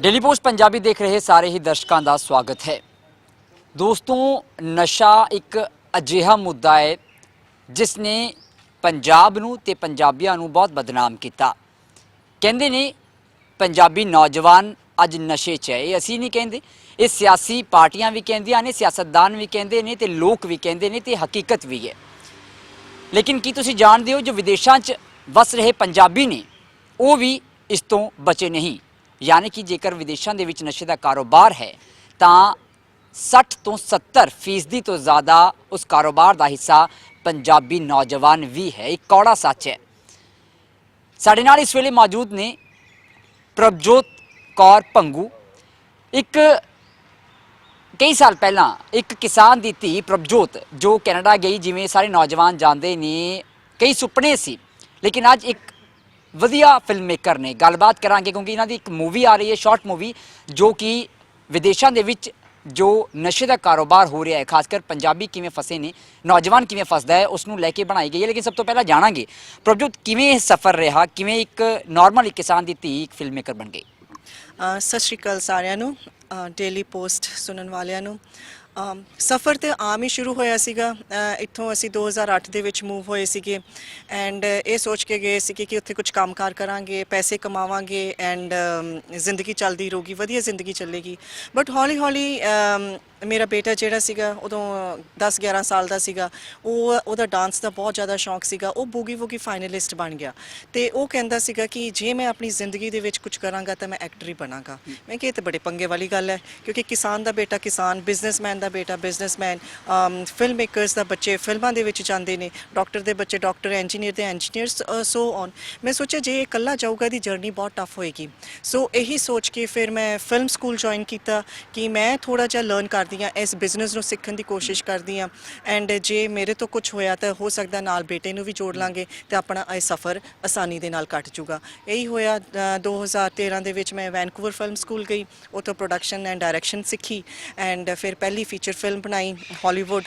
Daily post Punjabi ਦੇਖ ਰਹੇ ਸਾਰੇ ਹੀ ਦਰਸ਼ਕਾਂ ਦਾ ਸਵਾਗਤ ਹੈ। ਦੋਸਤੋ, ਨਸ਼ਾ ਇੱਕ ਅਜਿਹਾ ਮੁੱਦਾ ਹੈ ਜਿਸ ਨੇ ਪੰਜਾਬ ਨੂੰ ਤੇ ਪੰਜਾਬੀਆਂ ਨੂੰ ਬਹੁਤ ਬਦਨਾਮ ਕੀਤਾ। ਕਹਿੰਦੇ ਨੇ, ਪੰਜਾਬੀ ਨੌਜਵਾਨ ਅੱਜ ਨਸ਼ੇ 'ਚ ਹੈ। ਇਹ ਅਸੀਂ ਨਹੀਂ ਕਹਿੰਦੇ, ਇਹ ਸਿਆਸੀ ਪਾਰਟੀਆਂ ਵੀ ਕਹਿੰਦੀਆਂ ਨੇ, ਸਿਆਸਤਦਾਨ ਵੀ ਕਹਿੰਦੇ ਨੇ ਤੇ ਲੋਕ ਵੀ ਕਹਿੰਦੇ ਨੇ ਤੇ ਹਕੀਕਤ ਵੀ ਹੈ। ਲੇਕਿਨ ਕੀ ਤੁਸੀਂ ਜਾਣਦੇ ਹੋ, ਜੋ ਵਿਦੇਸ਼ਾਂ 'ਚ ਵਸ ਰਹੇ ਪੰਜਾਬੀ ਨੇ, ਉਹ ਵੀ ਇਸ ਤੋਂ ਬਚੇ ਨਹੀਂ। ਯਾਨੀ ਕਿ ਜੇਕਰ ਵਿਦੇਸ਼ਾਂ ਦੇ ਵਿੱਚ ਨਸ਼ੇ ਦਾ ਕਾਰੋਬਾਰ ਹੈ, ਤਾਂ 60 ਤੋਂ 70 ਫੀਸਦੀ ਤੋਂ ਜ਼ਿਆਦਾ ਉਸ ਕਾਰੋਬਾਰ ਦਾ ਹਿੱਸਾ ਪੰਜਾਬੀ ਨੌਜਵਾਨ ਵੀ ਹੈ। ਇੱਕ ਕੌੜਾ ਸੱਚ ਹੈ। ਸਾਡੇ ਨਾਲ ਇਸ ਵੇਲੇ ਮੌਜੂਦ ਨੇ ਪ੍ਰਭਜੋਤ ਕੌਰ ਪੰਗੂ ਇੱਕ ਕਈ ਸਾਲ ਪਹਿਲਾਂ ਇੱਕ ਕਿਸਾਨ ਦੀ ਧੀ ਪ੍ਰਭਜੋਤ, ਜੋ ਕੈਨੇਡਾ ਗਈ, ਜਿਵੇਂ ਸਾਰੇ ਨੌਜਵਾਨ ਜਾਂਦੇ ਨੇ, ਕਈ ਸੁਪਨੇ ਸੀ। ਲੇਕਿਨ ਅੱਜ ਇੱਕ ਵਧੀਆ ਫਿਲਮ ਮੇਕਰ ਨੇ। ਗੱਲਬਾਤ ਕਰਾਂਗੇ ਕਿਉਂਕਿ ਇਹਨਾਂ ਦੀ ਇੱਕ ਮੂਵੀ ਆ ਰਹੀ ਹੈ ਸ਼ਾਰਟ ਮੂਵੀ ਜੋ ਕਿ ਵਿਦੇਸ਼ਾਂ ਦੇ ਵਿੱਚ ਜੋ ਨਸ਼ੇ ਦਾ ਕਾਰੋਬਾਰ ਹੋ ਰਿਹਾ ਹੈ ਖਾਸ ਕਰ ਪੰਜਾਬੀ ਕਿਵੇਂ ਫਸੇ ਨੇ, ਨੌਜਵਾਨ ਕਿਵੇਂ ਫਸਦਾ ਹੈ ਉਸ ਨੂੰ ਲੈ ਕੇ ਬਣਾਈ ਗਈ ਹੈ। ਲੇਕਿਨ ਸਭ ਤੋਂ ਪਹਿਲਾਂ ਜਾਣਾਂਗੇ, ਪ੍ਰਭਜੋਤ ਕਿਵੇਂ ਇਹ ਸਫ਼ਰ ਰਿਹਾ, ਕਿਵੇਂ ਇੱਕ ਨਾਰਮਲ ਇੱਕ ਕਿਸਾਨ ਦੀ ਧੀ, ਇੱਕ ਫਿਲਮ ਮੇਕਰ ਬਣ ਗਈ? ਸਤਿ ਸ਼੍ਰੀ ਅਕਾਲ ਸਾਰਿਆਂ ਨੂੰ ਡੇਲੀ ਪੋਸਟ ਸੁਣਨ ਵਾਲਿਆਂ ਨੂੰ। ਸਫ਼ਰ ਤੇ ਆਮ ਹੀ ਸ਼ੁਰੂ ਹੋਇਆ ਸੀਗਾ। ਇੱਥੋਂ ਅਸੀਂ 2008 ਦੇ ਵਿੱਚ ਮੂਵ ਹੋਏ ਸੀਗੇ। ਐਂਡ ਇਹ ਸੋਚ ਕੇ ਗਏ ਸੀਗੇ ਕਿ ਉੱਥੇ ਕੁਝ ਕੰਮਕਾਰ ਕਰਾਂਗੇ, ਪੈਸੇ ਕਮਾਵਾਂਗੇ ਐਂਡ ਜ਼ਿੰਦਗੀ ਚੱਲਦੀ ਰਹੂਗੀ, ਵਧੀਆ ਜ਼ਿੰਦਗੀ ਚੱਲੇਗੀ। ਬਟ ਹੌਲੀ ਹੌਲੀ ਮੇਰਾ ਬੇਟਾ ਜਿਹੜਾ ਸੀਗਾ, ਉਦੋਂ 10 11 ਸਾਲ ਦਾ ਸੀਗਾ, ਉਹ, ਉਹਦਾ ਡਾਂਸ ਦਾ ਬਹੁਤ ਜ਼ਿਆਦਾ ਸ਼ੌਂਕ ਸੀਗਾ, ਉਹ ਬੂਗੀ ਵੂਗੀ ਫਾਈਨਲਿਸਟ ਬਣ ਗਿਆ। ਤੇ ਉਹ ਕਹਿੰਦਾ ਸੀਗਾ ਕਿ ਜੇ ਮੈਂ ਆਪਣੀ ਜ਼ਿੰਦਗੀ ਦੇ ਵਿੱਚ ਕੁਝ ਕਰਾਂਗਾ ਤਾਂ ਮੈਂ ਐਕਟਰ ਹੀ ਬਣਾਂਗਾ। ਮੈਂ ਕਿਹਾ ਇਹ ਤਾਂ ਬੜੇ ਪੰਗੇ ਵਾਲੀ ਗੱਲ ਹੈ, ਕਿਉਂਕਿ ਕਿਸਾਨ ਦਾ ਬੇਟਾ ਕਿਸਾਨ ਬਿਜ਼ਨਸਮੈਨ ਦਾ ਬੇਟਾ ਬਿਜ਼ਨਸਮੈਨ ਫਿਲਮ ਮੇਕਰਸ ਦਾ ਬੱਚੇ ਫਿਲਮਾਂ ਦੇ ਵਿੱਚ ਜਾਂਦੇ ਨੇ ਡਾਕਟਰ ਦੇ ਬੱਚੇ ਡਾਕਟਰ ਇੰਜੀਨੀਅਰ ਦੇ ਇੰਜੀਨੀਅਰਸ ਸੋ ਔਨ ਮੈਂ ਸੋਚਿਆ ਜੇ ਇਹ ਇਕੱਲਾ ਜਾਊਗਾ ਦੀ ਜਰਨੀ ਬਹੁਤ ਟਫ ਹੋਏਗੀ। ਸੋ ਇਹੀ ਸੋਚ ਕੇ ਫਿਰ ਮੈਂ ਫਿਲਮ ਸਕੂਲ ਜੁਆਇਨ ਕੀਤਾ ਕਿ ਮੈਂ ਥੋੜਾ ਜਿਹਾ ਲਰਨ ਕਰ ਕਰਦੀ ਹਾਂ ਇਸ ਬਿਜ਼ਨਸ ਨੂੰ ਸਿੱਖਣ ਦੀ ਕੋਸ਼ਿਸ਼ ਕਰਦੀ ਹਾਂ ਐਂਡ ਜੇ ਮੇਰੇ ਤੋਂ ਕੁਝ ਹੋਇਆ ਤਾਂ ਹੋ ਸਕਦਾ ਨਾਲ ਬੇਟੇ ਨੂੰ ਵੀ ਜੋੜ ਲਾਂਗੇ ਤੇ ਆਪਣਾ ਇਹ ਸਫ਼ਰ ਆਸਾਨੀ ਦੇ ਨਾਲ ਕੱਟ ਜੂਗਾ। ਇਹੀ ਹੋਇਆ ਅ, 2013 ਦੇ ਵਿੱਚ ਮੈਂ ਵੈਨਕੂਵਰ ਫਿਲਮ ਸਕੂਲ ਗਈ ਉੱਥੋਂ ਪ੍ਰੋਡਕਸ਼ਨ ਐਂਡ ਡਾਇਰੈਕਸ਼ਨ ਸਿੱਖੀ। ਐਂਡ ਫਿਰ ਪਹਿਲੀ ਫੀਚਰ ਫਿਲਮ ਬਣਾਈ ਹਾਲੀਵੁੱਡ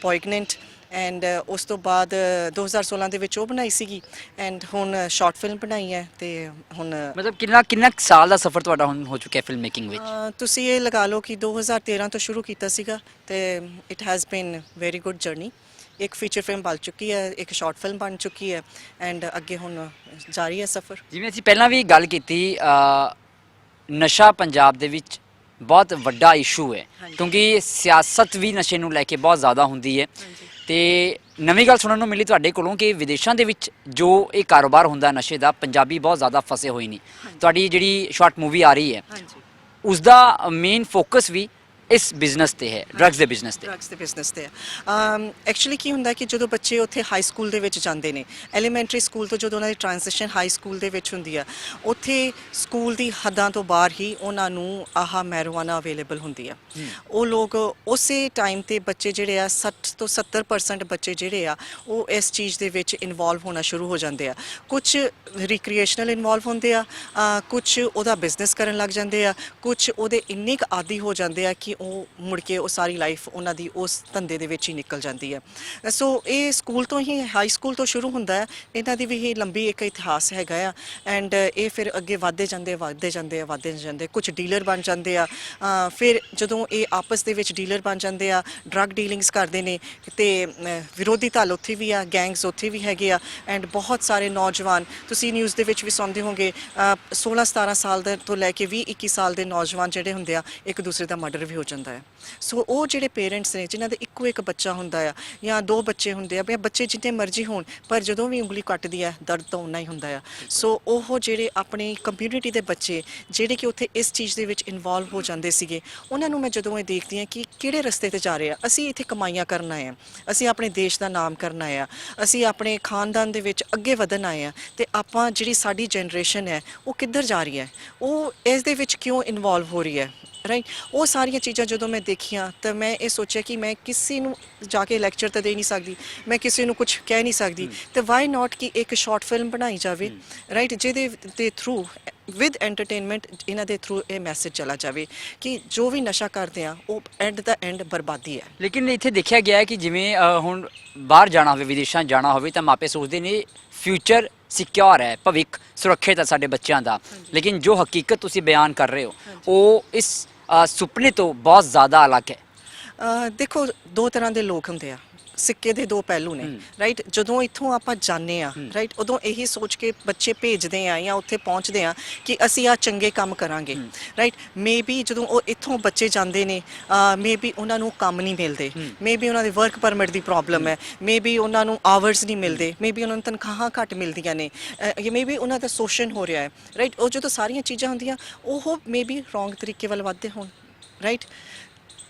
ਪੋਇਗਨੈਂਟ ਐਂਡ ਉਸ ਤੋਂ ਬਾਅਦ 2016 ਦੇ ਵਿੱਚ ਉਹ ਬਣਾਈ ਸੀਗੀ। ਐਂਡ ਹੁਣ ਸ਼ਾਰਟ ਫਿਲਮ ਬਣਾਈ ਹੈ ਤੇ ਹੁਣ ਮਤਲਬ ਕਿੰਨਾ ਕਿੰਨਾ ਕੁ ਸਾਲ ਦਾ ਸਫ਼ਰ ਤੁਹਾਡਾ ਹੁਣ ਹੋ ਚੁੱਕਿਆ ਫਿਲਮ ਮੇਕਿੰਗ ਵਿੱਚ? ਅ, ਤੁਸੀਂ ਇਹ ਲਗਾ ਲਓ ਕਿ 2013 ਤੋਂ ਸ਼ੁਰੂ ਕੀਤਾ ਸੀਗਾ ਤੇ it has been very good journey ਇੱਕ ਫੀਚਰ ਫਿਲਮ ਬਣ ਚੁੱਕੀ ਹੈ ਇੱਕ ਸ਼ਾਰਟ ਫਿਲਮ ਬਣ ਚੁੱਕੀ ਹੈ ਐਂਡ ਅੱਗੇ ਹੁਣ ਜਾਰੀ ਹੈ ਸਫ਼ਰ। ਜਿਵੇਂ ਅਸੀਂ ਪਹਿਲਾਂ ਵੀ ਗੱਲ ਕੀਤੀ ਅ, ਨਸ਼ਾ ਪੰਜਾਬ ਦੇ ਵਿੱਚ ਬਹੁਤ ਵੱਡਾ ਇਸ਼ੂ ਹੈ। ਕਿਉਂਕਿ ਸਿਆਸਤ ਵੀ ਨਸ਼ੇ ਨੂੰ ਲੈ ਕੇ ਬਹੁਤ ਜ਼ਿਆਦਾ ਹੁੰਦੀ ਹੈ। ਤੇ ਨਵੀਂ ਗੱਲ ਸੁਣਨ ਨੂੰ ਮਿਲੀ ਤੁਹਾਡੇ ਕੋਲੋਂ ਕਿ ਵਿਦੇਸ਼ਾਂ ਦੇ ਵਿੱਚ ਜੋ ਇਹ ਕਾਰੋਬਾਰ ਹੁੰਦਾ ਨਸ਼ੇ ਦਾ ਪੰਜਾਬੀ ਬਹੁਤ ਜ਼ਿਆਦਾ ਫਸੇ ਹੋਏ ਨੇ। ਤੁਹਾਡੀ ਜਿਹੜੀ ਸ਼ਾਰਟ ਮੂਵੀ ਆ ਰਹੀ ਹੈ ਹਾਂਜੀ। ਉਸ ਦਾ ਮੇਨ ਫੋਕਸ ਵੀ ਇਸ ਬਿਜ਼ਨਸ ਤੇ ਹੈ ਡਰੱਗਸ ਦੇ ਬਿਜ਼ਨਸ ਤੇ ਡਰੱਗਸ ਦੇ ਬਿਜ਼ਨਸ ਤੇ ਐਕਚੁਅਲੀ ਕੀ ਹੁੰਦਾ ਕਿ ਜਦੋਂ ਬੱਚੇ ਉੱਥੇ ਹਾਈ ਸਕੂਲ ਦੇ ਵਿੱਚ ਜਾਂਦੇ ਨੇ ਐਲੀਮੈਂਟਰੀ ਸਕੂਲ ਤੋਂ ਜਦੋਂ ਉਹਨਾਂ ਦੀ ਟ੍ਰਾਂਜੀਸ਼ਨ ਹਾਈ ਸਕੂਲ ਦੇ ਵਿੱਚ ਹੁੰਦੀ ਆ ਉੱਥੇ ਸਕੂਲ ਦੀ ਹੱਦਾਂ ਤੋਂ ਬਾਹਰ ਹੀ ਉਹਨਾਂ ਨੂੰ ਆਹ ਮੈਰਵਾਨਾ ਅਵੇਲੇਬਲ ਹੁੰਦੀ ਆ ਉਹ ਲੋਕ ਉਸੇ ਟਾਈਮ ਤੇ ਬੱਚੇ ਜਿਹੜੇ ਆ 60 ਤੋਂ 70% ਬੱਚੇ ਜਿਹੜੇ ਆ ਉਹ ਇਸ ਚੀਜ਼ ਦੇ ਵਿੱਚ ਇਨਵੋਲਵ ਹੋਣਾ ਸ਼ੁਰੂ ਹੋ ਜਾਂਦੇ ਆ ਕੁਝ ਰੀਕ੍ਰੀਏਸ਼ਨਲ ਇਨਵੋਲਵ ਹੁੰਦੇ ਆ ਕੁਝ ਉਹਦਾ ਬਿਜ਼ਨਸ ਕਰਨ ਲੱਗ ਜਾਂਦੇ ਆ ਕੁਝ ਉਹਦੇ ਇੰਨੇ ਕੁ ਆਦੀ ਹੋ ਜਾਂਦੇ ਆ ਕਿ ਉਹ ਮੁੜ ਕੇ ਉਹ ਸਾਰੀ ਲਾਈਫ ਉਹਨਾਂ ਦੀ ਉਸ ਧੰਦੇ ਦੇ ਵਿੱਚ ਹੀ ਨਿਕਲ ਜਾਂਦੀ ਹੈ। ਸੋ ਇਹ ਸਕੂਲ ਤੋਂ ਹੀ ਹਾਈ ਸਕੂਲ ਤੋਂ ਸ਼ੁਰੂ ਹੁੰਦਾ ਹੈ। ਇਹਨਾਂ ਦੀ ਵੀ ਇਹ ਲੰਬੀ ਇੱਕ ਇਤਿਹਾਸ ਹੈਗਾ ਆ। ਐਂਡ ਇਹ ਫਿਰ ਅੱਗੇ ਵਧਦੇ ਜਾਂਦੇ ਵਧਦੇ ਜਾਂਦੇ ਆ ਵਧਦੇ ਜਾਂਦੇ। ਕੁਝ ਡੀਲਰ ਬਣ ਜਾਂਦੇ ਆ। ਫਿਰ ਜਦੋਂ ਇਹ ਆਪਸ ਦੇ ਵਿੱਚ ਡੀਲਰ ਬਣ ਜਾਂਦੇ ਆ ਡਰੱਗ ਡੀਲਿੰਗਸ ਕਰਦੇ ਨੇ ਤੇ ਵਿਰੋਧੀ ਧਲ ਉੱਥੇ ਵੀ ਆ ਗੈਂਗਸ ਉੱਥੇ ਵੀ ਹੈਗੇ ਆ। ਐਂਡ ਬਹੁਤ ਸਾਰੇ ਨੌਜਵਾਨ ਤੁਸੀਂ ਨਿਊਜ਼ ਦੇ ਵਿੱਚ ਵੀ ਸੁਣਦੇ ਹੋਗੇ ਅ, 16 17 ਸਾਲ ਦੇ ਤੋਂ ਲੈ ਕੇ 20 21 ਸਾਲ ਦੇ ਨੌਜਵਾਨ ਜਿਹੜੇ ਹੁੰਦੇ ਆ ਇੱਕ ਦੂਸਰੇ ਦਾ ਮਰਡਰ ਵੀ ਹੋ ਜਾਂਦਾ ਹੈ। ਸੋ ਉਹ ਜਿਹੜੇ ਪੇਰੈਂਟਸ ਨੇ, ਜਿਨ੍ਹਾਂ ਦੇ ਇੱਕੋ ਇੱਕ ਬੱਚਾ ਹੁੰਦਾ ਆ ਜਾਂ ਦੋ ਬੱਚੇ ਹੁੰਦੇ ਆ, ਜਾਂ ਬੱਚੇ ਜਿੰਨੇ ਮਰਜ਼ੀ ਹੋਣ, ਪਰ ਜਦੋਂ ਵੀ ਉਂਗਲੀ ਕੱਟਦੀ ਹੈ ਦਰਦ ਤਾਂ ਉਨਾ ਹੀ ਹੁੰਦਾ ਆ। ਸੋ ਉਹ ਜਿਹੜੇ ਆਪਣੀ ਕਮਿਊਨਿਟੀ ਦੇ ਬੱਚੇ, ਜਿਹੜੇ ਕਿ ਉੱਥੇ ਇਸ ਚੀਜ਼ ਦੇ ਵਿੱਚ ਇਨਵੋਲਵ ਹੋ ਜਾਂਦੇ ਸੀਗੇ, ਉਹਨਾਂ ਨੂੰ ਮੈਂ ਜਦੋਂ ਇਹ ਦੇਖਦੀ ਹਾਂ ਕਿ ਕਿਹੜੇ ਰਸਤੇ ਤੇ ਜਾ ਰਹੇ ਆ, ਅਸੀਂ ਇੱਥੇ ਕਮਾਈਆਂ ਕਰਨ ਆਏ ਆ, ਅਸੀਂ ਆਪਣੇ ਦੇਸ਼ ਦਾ ਨਾਮ ਕਰਨ ਆਏ ਆ, ਅਸੀਂ ਆਪਣੇ ਖਾਨਦਾਨ ਦੇ ਵਿੱਚ ਅੱਗੇ ਵਧਣ ਆਏ ਆ, ਤੇ ਆਪਾਂ ਜਿਹੜੀ ਸਾਡੀ ਜਨਰੇਸ਼ਨ ਹੈ, ਉਹ ਕਿੱਧਰ ਜਾ ਰਹੀ ਹੈ? ਉਹ ਇਸ ਦੇ ਵਿੱਚ ਕਿਉਂ ਇਨਵੋਲਵ ਹੋ ਰਹੀ ਹੈ? ਰਾਈਟ ਉਹ ਸਾਰੀਆਂ ਚੀਜ਼ਾਂ ਜਦੋਂ ਮੈਂ ਦੇਖੀਆਂ ਤਾਂ ਮੈਂ ਇਹ ਸੋਚਿਆ ਕਿ ਮੈਂ ਕਿਸੇ ਨੂੰ ਜਾ ਕੇ ਲੈਕਚਰ ਤਾਂ ਦੇ ਨਹੀਂ ਸਕਦੀ। ਮੈਂ ਕਿਸੇ ਨੂੰ ਕੁਝ ਕਹਿ ਨਹੀਂ ਸਕਦੀ। ਤੇ ਵਾਈ ਨਾਟ ਕਿ ਇੱਕ ਸ਼ਾਰਟ ਫਿਲਮ ਬਣਾਈ ਜਾਵੇ ਰਾਈਟ ਜਿਹਦੇ ਦੇ ਥਰੂ ਵਿਦ ਐਂਟਰਟੇਨਮੈਂਟ ਇਹਨਾਂ ਦੇ ਥਰੂ ਇਹ ਮੈਸੇਜ ਚਲਾ ਜਾਵੇ ਕਿ ਜੋ ਵੀ ਨਸ਼ਾ ਕਰਦੇ ਆ ਉਹ ਐਂਡ ਦਾ ਐਂਡ ਬਰਬਾਦੀ ਹੈ। ਲੇਕਿਨ ਇੱਥੇ ਦੇਖਿਆ ਗਿਆ ਹੈ ਕਿ ਜਿਵੇਂ ਅ, ਹੁਣ ਬਾਹਰ ਜਾਣਾ ਹੋਵੇ ਵਿਦੇਸ਼ਾਂ ਜਾਣਾ ਹੋਵੇ ਤਾਂ ਮਾਪੇ ਸੋਚਦੇ ਨੇ ਫਿਊਚਰ ਸਿਕਿਉਰ ਹੈ ਭਵਿੱਖ ਸੁਰੱਖਿਅਤ ਹੈ ਸਾਡੇ ਬੱਚਿਆਂ ਦਾ। ਲੇਕਿਨ ਜੋ ਹਕੀਕਤ ਤੁਸੀਂ ਬਿਆਨ ਕਰ ਰਹੇ ਹੋ ਉਹ ਇਸ ਅ, ਸੁਪਨੇ ਤੋਂ ਬਹੁਤ ਜ਼ਿਆਦਾ ਅਲੱਗ ਹੈ। ਦੇਖੋ ਦੋ ਤਰ੍ਹਾਂ ਦੇ ਲੋਕ ਹੁੰਦੇ ਆ। ਸਿੱਕੇ ਦੇ ਦੋ ਪਹਿਲੂ ਨੇ ਰਾਈਟ ਜਦੋਂ ਇੱਥੋਂ ਆਪਾਂ ਜਾਂਦੇ ਆ ਰਾਈਟ ਉਦੋਂ ਇਹੀ ਸੋਚ ਕੇ ਬੱਚੇ ਭੇਜਦੇ ਆ ਜਾਂ ਉੱਥੇ ਪਹੁੰਚਦੇ ਆ ਕਿ ਅਸੀਂ ਆ ਚੰਗੇ ਕੰਮ ਕਰਾਂਗੇ ਰਾਈਟ ਮੇਬੀ ਜਦੋਂ ਉਹ ਇੱਥੋਂ ਬੱਚੇ ਜਾਂਦੇ ਨੇ ਮੇਬੀ ਉਹਨਾਂ ਨੂੰ ਕੰਮ ਨਹੀਂ ਮਿਲਦੇ ਮੇਬੀ ਉਹਨਾਂ ਦੇ ਵਰਕ ਪਰਮਿਟ ਦੀ ਪ੍ਰੋਬਲਮ ਹੈ ਮੇਬੀ ਉਹਨਾਂ ਨੂੰ ਆਵਰਸ ਨਹੀਂ ਮਿਲਦੇ ਮੇਬੀ ਉਹਨਾਂ ਨੂੰ ਤਨਖਾਹਾਂ ਘੱਟ ਮਿਲਦੀਆਂ ਨੇ ਮੇਬੀ ਉਹਨਾਂ ਦਾ ਸ਼ੋਸ਼ਣ ਹੋ ਰਿਹਾ ਹੈ ਰਾਈਟ ਉਹ ਜਦੋਂ ਸਾਰੀਆਂ ਚੀਜ਼ਾਂ ਹੁੰਦੀਆਂ ਉਹ ਮੇਬੀ ਰੋਂਗ ਤਰੀਕੇ ਵੱਲ ਵੱਧਦੇ ਹੋਣ ਰਾਈਟ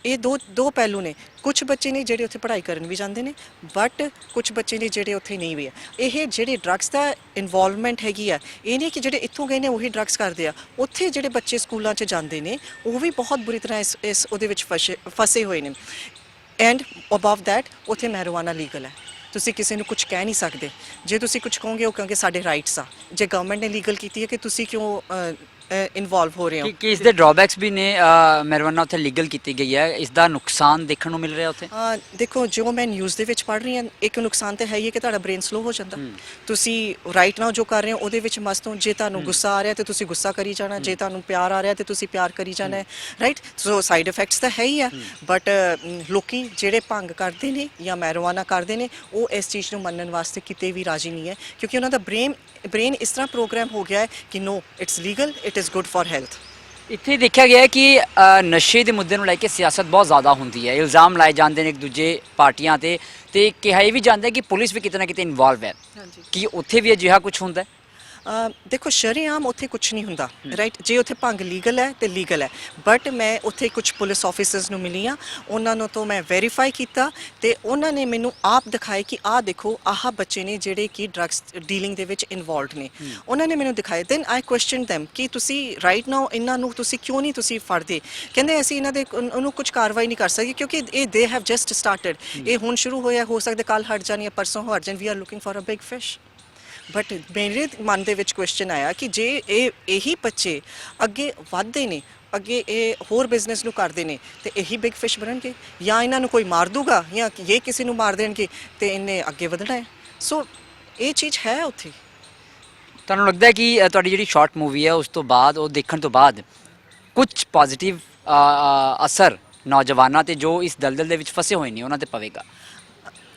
ਇਹ ਦੋ ਦੋ ਪਹਿਲੂ ਨੇ। ਕੁਝ ਬੱਚੇ ਨੇ ਜਿਹੜੇ ਉੱਥੇ ਪੜ੍ਹਾਈ ਕਰਨ ਵੀ ਜਾਂਦੇ ਨੇ ਬਟ ਕੁਝ ਬੱਚੇ ਨੇ ਜਿਹੜੇ ਉੱਥੇ ਨਹੀਂ ਵੀ ਆ। ਇਹ ਜਿਹੜੇ ਡਰੱਗਸ ਦਾ ਇਨਵੋਲਵਮੈਂਟ ਹੈਗੀ ਆ, ਇਹ ਨਹੀਂ ਕਿ ਜਿਹੜੇ ਇੱਥੋਂ ਗਏ ਨੇ ਉਹੀ ਡਰੱਗਸ ਕਰਦੇ ਆ। ਉੱਥੇ ਜਿਹੜੇ ਬੱਚੇ ਸਕੂਲਾਂ 'ਚ ਜਾਂਦੇ ਨੇ, ਉਹ ਵੀ ਬਹੁਤ ਬੁਰੀ ਤਰ੍ਹਾਂ ਇਸ ਇਸ ਉਹਦੇ ਵਿੱਚ ਫਸੇ ਫਸੇ ਹੋਏ ਨੇ। ਐਂਡ ਅਬਵ ਥੈਟ ਉੱਥੇ ਮੈਰੀjuana ਲੀਗਲ ਹੈ ਤੁਸੀਂ ਕਿਸੇ ਨੂੰ ਕੁਝ ਕਹਿ ਨਹੀਂ ਸਕਦੇ। ਜੇ ਤੁਸੀਂ ਕੁਝ ਕਹੋਗੇ, ਉਹ ਕਹੋਗੇ ਸਾਡੇ ਰਾਈਟਸ ਆ। ਜੇ ਗਵਰਨਮੈਂਟ ਨੇ ਲੀਗਲ ਕੀਤੀ ਹੈ ਕਿ ਤੁਸੀਂ ਕਿਉਂ ਇਨਵੋਲਵ ਹੋ ਰਹੇ ਹੋ? ਕਿ ਕਿ ਇਸ ਦੇ ਡਰਾਬੈਕਸ ਵੀ ਨੇ ਮੈਰਵਾਨਾ ਉੱਥੇ ਲੀਗਲ ਕੀਤੀ ਗਈ ਹੈ। ਇਸ ਦਾ ਨੁਕਸਾਨ ਦੇਖਣ ਨੂੰ ਮਿਲ ਰਿਹਾ ਉੱਥੇ? ਦੇਖੋ ਜੋ ਮੈਂ ਨਿਊਜ਼ ਦੇ ਵਿੱਚ ਪੜ੍ਹ ਰਹੀ ਹਾਂ ਇੱਕ ਨੁਕਸਾਨ ਤਾਂ ਹੈ ਹੀ ਹੈ ਕਿ ਤੁਹਾਡਾ ਬ੍ਰੇਨ ਸਲੋ ਹੋ ਜਾਂਦਾ। ਤੁਸੀਂ ਰਾਈਟ ਨਾਓ ਜੋ ਕਰ ਰਹੇ ਹੋ ਉਹਦੇ ਵਿੱਚ ਮਸਤ ਹੋ ਜੇ ਤੁਹਾਨੂੰ ਗੁੱਸਾ ਆ ਰਿਹਾ ਤੇ ਤੁਸੀਂ ਗੁੱਸਾ ਕਰੀ ਜਾਣਾ ਜੇ ਤੁਹਾਨੂੰ ਪਿਆਰ ਆ ਰਿਹਾ ਤੇ ਤੁਸੀਂ ਪਿਆਰ ਕਰੀ ਜਾਣਾ ਹੈ ਰਾਈਟ ਸੋ ਸਾਈਡ ਇਫੈਕਟਸ ਤਾਂ ਹੈ ਹੀ ਆ ਬਟ ਲੋਕੀ ਜਿਹੜੇ ਭੰਗ ਕਰਦੇ ਨੇ ਜਾਂ ਮੈਰਵਾਨਾ ਕਰਦੇ ਨੇ ਉਹ ਇਸ ਚੀਜ਼ ਨੂੰ ਮੰਨਣ ਵਾਸਤੇ ਕਿਤੇ ਵੀ ਰਾਜੀ ਨਹੀਂ ਹੈ ਕਿਉਂਕਿ ਉਹਨਾਂ ਦਾ ਬ੍ਰੇਨ ਬ੍ਰੇਨ ਇਸ ਤਰ੍ਹਾਂ ਪ੍ਰੋਗਰਾਮ ਹੋ ਗਿਆ ਹੈ ਕਿ no it's legal it is good for health ਇੱਥੇ ਦੇਖਿਆ ਗਿਆ ਕਿ ਨਸ਼ੇ ਦੇ ਮੁੱਦੇ ਨੂੰ ਲੈ ਕੇ ਸਿਆਸਤ ਬਹੁਤ ਜ਼ਿਆਦਾ ਹੁੰਦੀ ਹੈ। ਇਲਜ਼ਾਮ ਲਾਏ ਜਾਂਦੇ ਨੇ ਇੱਕ ਦੂਜੇ ਪਾਰਟੀਆਂ ਤੇ ਤੇ ਕਿਹਾ ਇਹ ਵੀ ਜਾਂਦਾ ਕਿ ਪੁਲਿਸ ਵੀ ਕਿਤੇ ਨਾ ਕਿਤੇ ਇਨਵੋਲਵ ਹੈ। ਕਿ ਉੱਥੇ ਵੀ ਅਜਿਹਾ ਕੁਝ ਹੁੰਦਾ ਹੈ। ਦੇਖੋ ਸ਼ਰੇਆਮ ਉੱਥੇ ਕੁਝ ਨਹੀਂ ਹੁੰਦਾ ਰਾਈਟ ਜੇ ਉੱਥੇ ਭੰਗ ਲੀਗਲ ਹੈ ਤੇ ਲੀਗਲ ਹੈ। ਬਟ ਮੈਂ ਉੱਥੇ ਕੁਝ ਪੁਲਿਸ ਆਫੀਸਰਸ ਨੂੰ ਮਿਲੀ ਆ ਉਹਨਾਂ ਨੂੰ ਤੋਂ ਮੈਂ ਵੈਰੀਫਾਈ ਕੀਤਾ ਤੇ ਉਹਨਾਂ ਨੇ ਮੈਨੂੰ ਆਪ ਦਿਖਾਏ ਕਿ ਆਹ ਦੇਖੋ ਆਹ ਬੱਚੇ ਨੇ ਜਿਹੜੇ ਕਿ ਡਰੱਗਸ ਡੀਲਿੰਗ ਦੇ ਵਿੱਚ ਇਨਵੋਲਵਡ ਨੇ। ਉਹਨਾਂ ਨੇ ਮੈਨੂੰ ਦਿਖਾਏ। ਦੈਨ ਆਈ ਕੁਐਸਚਨ them ਕਿ ਤੁਸੀਂ ਰਾਈਟ ਨਾਓ ਇਹਨਾਂ ਨੂੰ ਤੁਸੀਂ ਕਿਉਂ ਨਹੀਂ ਤੁਸੀਂ ਫੜਦੇ? ਕਹਿੰਦੇ ਅਸੀਂ ਇਹਨਾਂ ਦੇ ਉਹਨੂੰ ਕੁਝ ਕਾਰਵਾਈ ਨਹੀਂ ਕਰ ਸਕਦੇ ਕਿਉਂਕਿ ਇਹ ਦੇ ਹੈਵ ਜਸਟ ਸਟਾਰਟਡ ਇਹ ਹੁਣ ਸ਼ੁਰੂ ਹੋਇਆ ਹੋ ਸਕਦਾ ਕੱਲ ਹਟ ਜਾਣ ਜਾਂ ਪਰਸੋਂ ਹਟ ਜਾਣ। We are looking for a big fish but ਮੇਰੇ ਮਨ ਦੇ ਵਿੱਚ ਕੁਐਸਚਨ ਆਇਆ ਕਿ ਜੇ ਇਹ ਇਹੀ ਬੱਚੇ ਅੱਗੇ ਵਧਦੇ ਨੇ ਅੱਗੇ ਇਹ ਹੋਰ ਬਿਜ਼ਨਸ ਨੂੰ ਕਰਦੇ ਨੇ ਤੇ ਇਹੀ ਬਿਗ ਫਿਸ਼ ਬਣਨਗੇ? ਜਾਂ ਇਹਨਾਂ ਨੂੰ ਕੋਈ ਮਾਰ ਦੂਗਾ? ਜਾਂ ਇਹ ਕਿਸੇ ਨੂੰ ਮਾਰ ਦੇਣਗੇ ਤੇ ਇਹਨੇ ਅੱਗੇ ਵਧਣਾ ਹੈ? ਸੋ ਇਹ ਚੀਜ਼ ਹੈ ਉੱਥੇ। ਤੁਹਾਨੂੰ ਲੱਗਦਾ ਹੈ ਕਿ ਤੁਹਾਡੀ ਜਿਹੜੀ ਸ਼ਾਰਟ ਮੂਵੀ ਹੈ ਉਸ ਤੋਂ ਬਾਅਦ ਉਹ ਦੇਖਣ ਤੋਂ ਬਾਅਦ ਕੁਝ ਪੋਜ਼ਿਟਿਵ ਅਸਰ ਨੌਜਵਾਨਾਂ ਤੇ ਜੋ ਇਸ ਦਲਦਲ ਦੇ ਵਿੱਚ ਫਸੇ ਹੋਏ ਨੇ ਉਹਨਾਂ ਤੇ ਪਵੇਗਾ?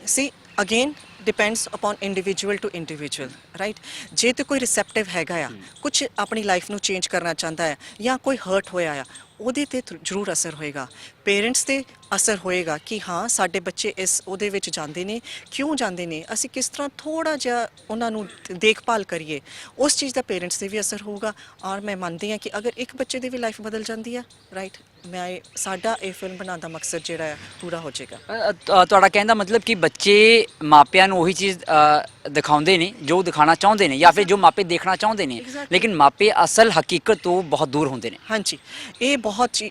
See again depends upon individual to individual right ਜੇ ਤੇ ਕੋਈ ਰਿਸੈਪਟਿਵ ਹੈਗਾ ਆ ਕੁਝ ਆਪਣੀ ਲਾਈਫ ਨੂੰ ਚੇਂਜ ਕਰਨਾ ਚਾਹੁੰਦਾ ਹੈ ਜਾਂ ਕੋਈ ਹਰਟ ਹੋਇਆ ਆ ਉਹਦੇ ਤੇ ਥ- ਜ਼ਰੂਰ ਅਸਰ ਹੋਏਗਾ। ਪੇਰੈਂਟਸ ਤੇ ਅਸਰ ਹੋਏਗਾ ਕਿ ਹਾਂ, ਸਾਡੇ ਬੱਚੇ ਇਸ ਉਹਦੇ ਵਿੱਚ ਜਾਂਦੇ ਨੇ, ਕਿਉਂ ਜਾਂਦੇ ਨੇ, ਅਸੀਂ ਕਿਸ ਤਰ੍ਹਾਂ ਥੋੜਾ ਜਿਹਾ ਉਹਨਾਂ ਨੂੰ ਦੇਖਭਾਲ ਕਰੀਏ। ਉਸ ਚੀਜ਼ ਦਾ ਪੇਰੈਂਟਸ ਤੇ ਵੀ ਅਸਰ ਹੋਊਗਾ। ਔਰ ਮੈਂ ਮੰਨਦੀ ਹਾਂ ਕਿ ਅਗਰ ਇੱਕ ਬੱਚੇ ਦੀ ਵੀ ਲਾਈਫ ਬਦਲ ਜਾਂਦੀ ਆ ਰਾਈਟ ਮੈਂ ਸਾਡਾ ਇਹ ਫਿਲਮ ਬਣਾਉਣ ਦਾ ਮਕਸਦ ਜਿਹੜਾ ਹੈ, ਪੂਰਾ ਹੋ ਜਾਏਗਾ। ਤੁਹਾਡਾ ਕਹਿਣ ਦਾ ਮਤਲਬ ਕਿ ਬੱਚੇ ਮਾਪਿਆਂ ਨੂੰ ਉਹੀ ਚੀਜ਼ ਦਿਖਾਉਂਦੇ ਨੇ ਜੋ ਦਿਖਾਣਾ ਚਾਹੁੰਦੇ ਨੇ ਜਾਂ ਫਿਰ ਜੋ ਮਾਪੇ ਦੇਖਣਾ ਚਾਹੁੰਦੇ ਨੇ. ਲੇਕਿਨ ਮਾਪੇ ਅਸਲ ਹਕੀਕਤ ਤੋਂ ਬਹੁਤ ਦੂਰ ਹੁੰਦੇ ਨੇ। ਹਾਂਜੀ। ਇਹ ਬਹੁਤ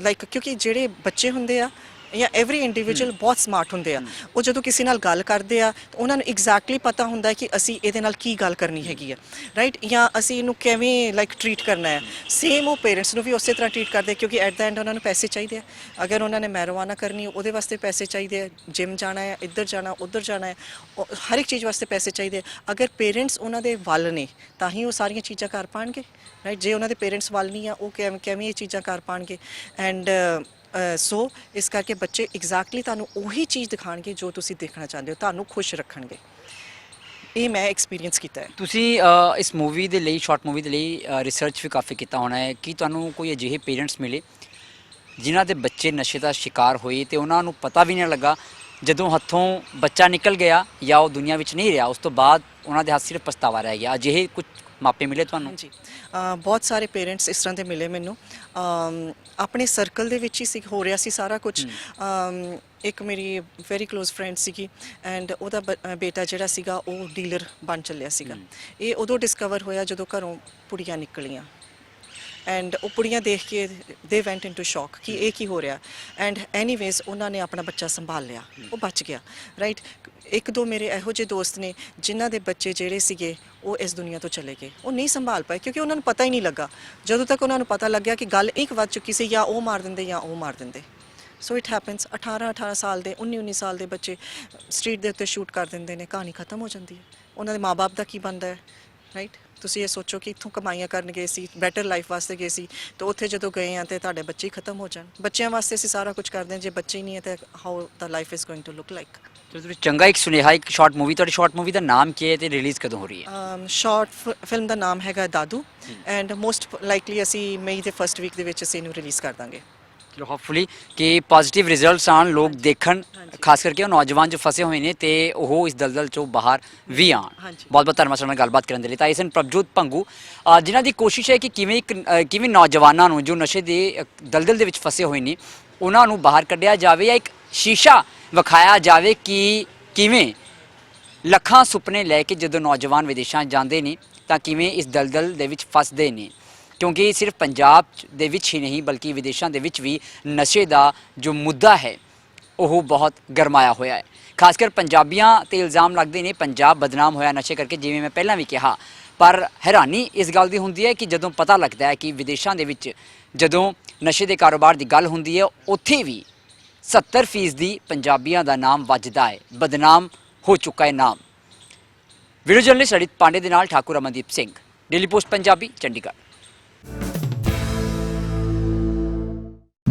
ਲਾਈਕ ਕਿਉਂਕਿ ਜਿਹੜੇ ਬੱਚੇ ਹੁੰਦੇ ਆ ਜਾਂ ਐਵਰੀ ਇੰਡੀਵਿਜੂਅਲ ਬਹੁਤ ਸਮਾਰਟ ਹੁੰਦੇ ਆ। ਉਹ ਜਦੋਂ ਕਿਸੇ ਨਾਲ ਗੱਲ ਕਰਦੇ ਆ ਤਾਂ ਉਹਨਾਂ ਨੂੰ ਐਗਜ਼ੈਕਟਲੀ ਪਤਾ ਹੁੰਦਾ ਹੈ ਕਿ ਅਸੀਂ ਇਹਦੇ ਨਾਲ ਕੀ ਗੱਲ ਕਰਨੀ ਹੈਗੀ ਹੈ ਰਾਈਟ ਜਾਂ ਅਸੀਂ ਇਹਨੂੰ ਕਿਵੇਂ ਲਾਈਕ ਟਰੀਟ ਕਰਨਾ ਹੈ। ਸੇਮ ਉਹ ਪੇਰੈਂਟਸ ਨੂੰ ਵੀ ਉਸੇ ਤਰ੍ਹਾਂ ਟਰੀਟ ਕਰਦੇ ਕਿਉਂਕਿ ਐਟ ਦਾ ਐਂਡ ਉਹਨਾਂ ਨੂੰ ਪੈਸੇ ਚਾਹੀਦੇ ਆ। ਅਗਰ ਉਹਨਾਂ ਨੇ ਮੈਰੋਵਾਨਾ ਕਰਨੀ, ਉਹਦੇ ਵਾਸਤੇ ਪੈਸੇ ਚਾਹੀਦੇ ਆ। ਜਿਮ ਜਾਣਾ ਹੈ, ਇੱਧਰ ਜਾਣਾ, ਉੱਧਰ ਜਾਣਾ ਹੈ, ਉਹ ਹਰ ਇੱਕ ਚੀਜ਼ ਵਾਸਤੇ ਪੈਸੇ ਚਾਹੀਦੇ ਆ। ਅਗਰ ਪੇਰੈਂਟਸ ਉਹਨਾਂ ਦੇ ਵੱਲ ਨੇ, ਤਾਂ ਹੀ ਉਹ ਸਾਰੀਆਂ ਚੀਜ਼ਾਂ ਕਰ ਪਾਣਗੇ। ਰਾਈਟ ਜੇ ਉਹਨਾਂ ਦੇ ਪੇਰੈਂਟਸ ਵੱਲ ਨਹੀਂ ਆ, ਉਹ ਕਿਵੇਂ ਕਿਵੇਂ ਇਹ ਚੀਜ਼ਾਂ ਕਰ ਪਾਣਗੇ। ਐਂਡ ਸੋ ਇਸ ਕਰਕੇ ਬੱਚੇ ਐਗਜ਼ੈਕਟਲੀ ਤੁਹਾਨੂੰ ਉਹੀ ਚੀਜ਼ ਦਿਖਾਣਗੇ ਜੋ ਤੁਸੀਂ ਦੇਖਣਾ ਚਾਹੁੰਦੇ ਹੋ ਤੁਹਾਨੂੰ ਖੁਸ਼ ਰੱਖਣਗੇ। ਇਹ ਮੈਂ ਐਕਸਪੀਰੀਅੰਸ ਕੀਤਾ ਹੈ। ਤੁਸੀਂ ਅ, ਇਸ ਮੂਵੀ ਦੇ ਲਈ ਸ਼ਾਰਟ ਮੂਵੀ ਦੇ ਲਈ ਰਿਸਰਚ ਵੀ ਕਾਫੀ ਕੀਤਾ ਹੋਣਾ ਹੈ ਕਿ ਤੁਹਾਨੂੰ ਕੋਈ ਅਜਿਹੇ ਪੇਰੈਂਟਸ ਮਿਲੇ ਜਿਨ੍ਹਾਂ ਦੇ ਬੱਚੇ ਨਸ਼ੇ ਦਾ ਸ਼ਿਕਾਰ ਹੋਏ ਤੇ ਉਹਨਾਂ ਨੂੰ ਪਤਾ ਵੀ ਨਹੀਂ ਲੱਗਾ ਜਦੋਂ ਹੱਥੋਂ ਬੱਚਾ ਨਿਕਲ ਗਿਆ ਜਾਂ ਉਹ ਦੁਨੀਆ ਵਿੱਚ ਨਹੀਂ ਰਿਹਾ ਉਸ ਤੋਂ ਬਾਅਦ ਉਹਨਾਂ ਦੇ ਹੱਥ ਸਿਰਫ ਪਛਤਾਵਾ ਰਹਿ ਗਿਆ। ਅਜਿਹੇ ਕੁਝ ਮਾਪੇ ਮਿਲੇ ਤੁਹਾਨੂੰ? ਅ, ਬਹੁਤ ਸਾਰੇ ਪੇਰੈਂਟਸ ਇਸ ਤਰ੍ਹਾਂ ਦੇ ਮਿਲੇ ਮੈਨੂੰ। ਅਮ, ਆਪਣੇ ਸਰਕਲ ਦੇ ਵਿੱਚ ਹੀ ਸੀ ਹੋ ਰਿਹਾ ਸੀ ਸਾਰਾ ਕੁਝ ਇੱਕ ਮੇਰੀ ਵੈਰੀ ক্লোਜ਼ ਫਰੈਂਡ ਸੀਗੀ ਐਂਡ ਉਹਦਾ ਬ- ਅ, ਬੇਟਾ ਜਿਹੜਾ ਸੀਗਾ ਉਹ ਡੀਲਰ ਬਣ ਚੱਲਿਆ ਸੀਗਾ। ਇਹ ਉਦੋਂ ਡਿਸਕਵਰ ਹੋਇਆ ਜਦੋਂ ਘਰੋਂ ਪੁੜੀਆਂ ਨਿਕਲੀਆਂ। ਐਂਡ ਉਹ ਕੁੜੀਆਂ ਦੇਖ ਕੇ ਦੇ ਵੈਂਟ ਇਨਟੂ ਸ਼ੌਕ ਕਿ ਇਹ ਕੀ ਹੋ ਰਿਹਾ। ਐਂਡ ਐਨੀਵੇਜ਼ ਉਹਨਾਂ ਨੇ ਆਪਣਾ ਬੱਚਾ ਸੰਭਾਲ ਲਿਆ। ਉਹ ਬਚ ਗਿਆ। ਰਾਈਟ ਇੱਕ ਦੋ ਮੇਰੇ ਇਹੋ ਜਿਹੇ ਦੋਸਤ ਨੇ, ਜਿਨ੍ਹਾਂ ਦੇ ਬੱਚੇ ਜਿਹੜੇ ਸੀਗੇ, ਉਹ ਇਸ ਦੁਨੀਆ ਤੋਂ ਚਲੇ ਗਏ। ਉਹ ਨਹੀਂ ਸੰਭਾਲ ਪਾਏ, ਕਿਉਂਕਿ ਉਹਨਾਂ ਨੂੰ ਪਤਾ ਹੀ ਨਹੀਂ ਲੱਗਾ। ਜਦੋਂ ਤੱਕ ਉਹਨਾਂ ਨੂੰ ਪਤਾ ਲੱਗਿਆ ਕਿ ਗੱਲ ਇੱਕ ਵੱਜ ਚੁੱਕੀ ਸੀ, ਜਾਂ ਉਹ ਮਾਰ ਦਿੰਦੇ, ਜਾਂ ਉਹ ਮਾਰ ਦਿੰਦੇ। ਸੋ ਇਟ ਹੈਪਨਸ 18 18 ਸਾਲ ਦੇ 19 19 ਸਾਲ ਦੇ ਬੱਚੇ ਸਟਰੀਟ ਦੇ ਉੱਤੇ ਸ਼ੂਟ ਕਰ ਦਿੰਦੇ ਨੇ। ਕਹਾਣੀ ਖਤਮ ਹੋ ਜਾਂਦੀ ਹੈ। ਉਹਨਾਂ ਦੇ ਮਾਪੇ ਦਾ ਕੀ ਬਣਦਾ ਹੈ? ਰਾਈਟ ਤੁਸੀਂ ਇਹ ਸੋਚੋ ਕਿ ਇੱਥੋਂ ਕਮਾਈਆਂ ਕਰਨ ਗਏ ਸੀ ਬੈਟਰ ਲਾਈਫ ਵਾਸਤੇ ਗਏ ਸੀ ਤੇ ਉੱਥੇ ਜਦੋਂ ਗਏ ਆ ਤੇ ਤੁਹਾਡੇ ਬੱਚੇ ਖਤਮ ਹੋ ਜਾਣ। ਬੱਚਿਆਂ ਵਾਸਤੇ ਅਸੀਂ ਸਾਰਾ ਕੁਝ ਕਰਦੇ ਹਾਂ ਜੇ ਬੱਚੇ ਹੀ ਨਹੀਂ ਹੈ ਤੇ how the life is going to look like ਤੁਸੀਂ ਚੰਗਾ ਇੱਕ ਸੁਨੇਹਾ ਇੱਕ ਸ਼ਾਰਟ ਮੂਵੀ ਤੁਹਾਡੀ ਸ਼ਾਰਟ ਮੂਵੀ ਦਾ ਨਾਮ ਕੀ ਹੈ ਤੇ ਰਿਲੀਜ਼ ਕਦੋਂ ਹੋ ਰਹੀ ਹੈ? ਸ਼ਾਰਟ ਫਿਲਮ ਦਾ ਨਾਮ ਹੈਗਾ ਦਾਦੂ ਐਂਡ ਮੋਸਟ ਲਾਈਕਲੀ ਅਸੀਂ ਮਈ ਦੇ ਫਰਸਟ ਵੀਕ ਦੇ ਵਿੱਚ ਅਸੀਂ ਇਹਨੂੰ ਰਿਲੀਜ਼ ਕਰ ਦਾਂਗੇ। ਚਲੋ ਹੋਪਫੁਲੀ ਕਿ ਪੋਜ਼ਿਟਿਵ ਰਿਜ਼ਲਟਸ ਆਣ ਲੋਕ ਦੇਖਣ ਖਾਸ ਕਰਕੇ ਉਹ ਨੌਜਵਾਨ ਜੋ ਫਸੇ ਹੋਏ ਨੇ ਤੇ ਉਹ ਇਸ ਦਲਦਲ ਚੋਂ ਬਾਹਰ ਵੀ ਆਣ। ਬਹੁਤ ਬਹੁਤ ਧੰਨਵਾਦ ਸਾਡੇ ਨਾਲ ਗੱਲਬਾਤ ਕਰਨ ਦੇ ਲਈ। ਤਾਂ ਇਸਨ ਪ੍ਰਭਜੋਤ ਭੰਗੂ। ਅ, ਜਿਨ੍ਹਾਂ ਦੀ ਕੋਸ਼ਿਸ਼ ਹੈ ਕਿ ਕਿਵੇਂ ਕਿਵੇਂ ਨੌਜਵਾਨਾਂ ਨੂੰ ਜੋ ਨਸ਼ੇ ਦੇ ਦਲਦਲ ਦੇ ਵਿੱਚ ਫਸੇ ਹੋਏ ਨੇ ਉਹਨਾਂ ਨੂੰ ਬਾਹਰ ਕੱਢਿਆ ਜਾਵੇ ਜਾਂ ਇੱਕ ਸ਼ੀਸ਼ਾ ਵਿਖਾਇਆ ਜਾਵੇ ਕਿ ਕਿਵੇਂ ਲੱਖਾਂ ਸੁਪਨੇ ਲੈ ਕੇ ਜਦੋਂ ਨੌਜਵਾਨ ਵਿਦੇਸ਼ਾਂ ਜਾਂਦੇ ਨੇ ਤਾਂ ਕਿਵੇਂ ਇਸ ਦਲਦਲ ਦੇ ਵਿੱਚ ਫਸਦੇ ਨੇ। ਕਿਉਂਕਿ ਸਿਰਫ ਪੰਜਾਬ ਦੇ ਵਿੱਚ ਹੀ ਨਹੀਂ, ਬਲਕਿ ਵਿਦੇਸ਼ਾਂ ਦੇ ਵਿੱਚ ਵੀ ਨਸ਼ੇ ਦਾ ਜੋ ਮੁੱਦਾ ਹੈ, ਉਹ ਬਹੁਤ ਗਰਮਾਇਆ ਹੋਇਆ ਹੈ। ਖਾਸ ਕਰ ਪੰਜਾਬੀਆਂ ਤੇ ਇਲਜ਼ਾਮ ਲੱਗਦੇ ਨੇ, ਪੰਜਾਬ ਬਦਨਾਮ ਹੋਇਆ ਨਸ਼ੇ ਕਰਕੇ, ਜਿਵੇਂ ਮੈਂ ਪਹਿਲਾਂ ਵੀ ਕਿਹਾ। ਪਰ ਹੈਰਾਨੀ ਇਸ ਗੱਲ ਦੀ ਹੁੰਦੀ ਹੈ ਕਿ ਜਦੋਂ ਪਤਾ ਲੱਗਦਾ ਹੈ ਕਿ ਵਿਦੇਸ਼ਾਂ ਦੇ ਵਿੱਚ ਜਦੋਂ ਨਸ਼ੇ ਦੇ ਕਾਰੋਬਾਰ ਦੀ ਗੱਲ ਹੁੰਦੀ ਹੈ, ਉੱਥੇ ਵੀ 70% ਫੀਸਦੀ ਪੰਜਾਬੀਆਂ ਦਾ ਨਾਮ ਵੱਜਦਾ ਹੈ। ਬਦਨਾਮ ਹੋ ਚੁੱਕਾ ਹੈ ਨਾਮ। ਵੀਡੀਓ ਜਰਨਲਿਸਟ ਅੜਿਤ ਪਾਂਡੇ ਦੇ ਨਾਲ Thakur Amandeep Singh. Daily Post Punjabi, Chandigarh.